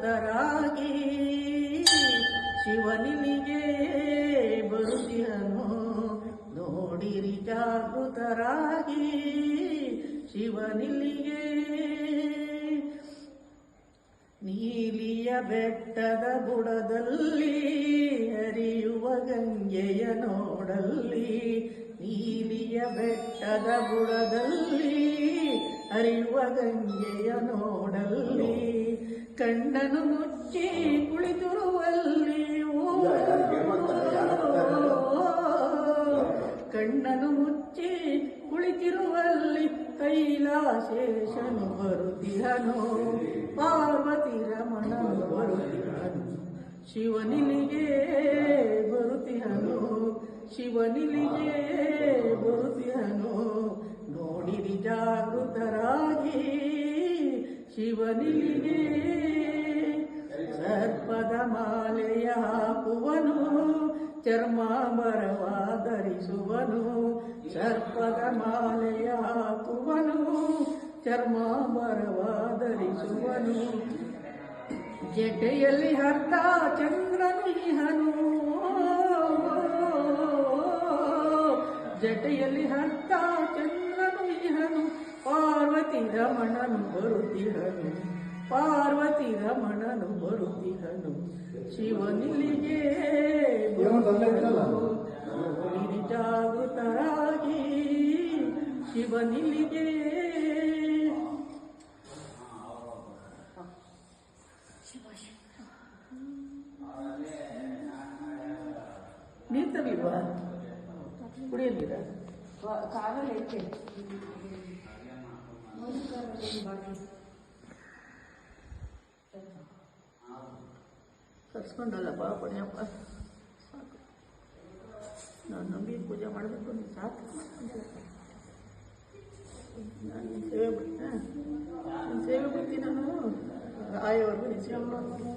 ಭಕ್ತರಾಗಿ ಶಿವನಿಮಿಗೆ ಬರುತ್ತಿಹನು ನೋಡಿರಿ ಜಾಗೃತರಾಗಿ ಶಿವನಿಲಿಗೆ ನೀಲಿಯ ಬೆಟ್ಟದ ಬುಡದಲ್ಲಿ ಹರಿಯುವ ಗಂಗೆಯ ನೋಡಲ್ಲಿ ನೀಲಿಯ ಬೆಟ್ಟದ ಬುಡದಲ್ಲಿ ಹರಿಯುವ ಗಂಗೆಯ ನೋಡಲ್ಲಿ ಕಣ್ಣನು ಮುಚ್ಚಿ ಕುಳಿತಿರುವಲ್ಲಿ ಕಣ್ಣನು ಮುಚ್ಚಿ ಕುಳಿತಿರುವಲ್ಲಿ ಕೈಲಾಶೇಷನು ಬರುತ್ತಿಹನು ಪಾರ್ವತಿ ರಮಣನು ಬರುತ್ತಿಹನು ಶಿವನಿಲಿಗೆ ಬರುತ್ತಿಹನು ಶಿವನಿಲಿಗೆ ಶಿವನಿಲಿಗೆ ಸರ್ಪದ ಮಾಲೆಯ ಹಾಕುವನು ಚರ್ಮಾಂಬರವ ಧರಿಸುವನು ಸರ್ಪದ ಮಾಲೆಯ ಹಾಕುವನು ಚರ್ಮಾಂಬರವ ಧರಿಸುವನು ಜಟೆಯಲ್ಲಿ ಹರ್ತ ಚಂದ್ರನಿಹನು ಜಟೆಯಲ್ಲಿ ಹರ್ತ ಚಂದ್ರನು ಇಹನು ಪಾರ್ವತಿ ರಮಣನು ಬರುತ್ತಿಹನು ಪಾರ್ವತಿ ರಮಣನು ಬರುತ್ತಿಹನು ಶಿವನಿಲಿಗೆ ಜಾಗೃತರಾಗಿ ಶಿವನಿಲಿಗೆ ನೀರು ತರಲಿಲ್ವಾ ಕಾಲ ಹೇಳ್ತೇನೆ ಐತೆ ಕರ್ಸ್ಕೊಂಡಲ್ಲ ಬಾ ಪುಣ್ಯಪ್ಪ ಸಾಕು ನಾನು ನಂಬಿ ಪೂಜೆ ಮಾಡಬೇಕು ನೀನು ಸಾಕು ನಾನು ನಿನ್ನ ಸೇವೆ ಬಿಡ್ತೀನಿ ನಿನ್ನ ಸೇವೆ ಬಿಡ್ತೀನಿ ನಾನು ಆಯವರೆಗೂ ನಿನ್ನ ಸೇವೆ ಮಾಡ್ತೀನಿ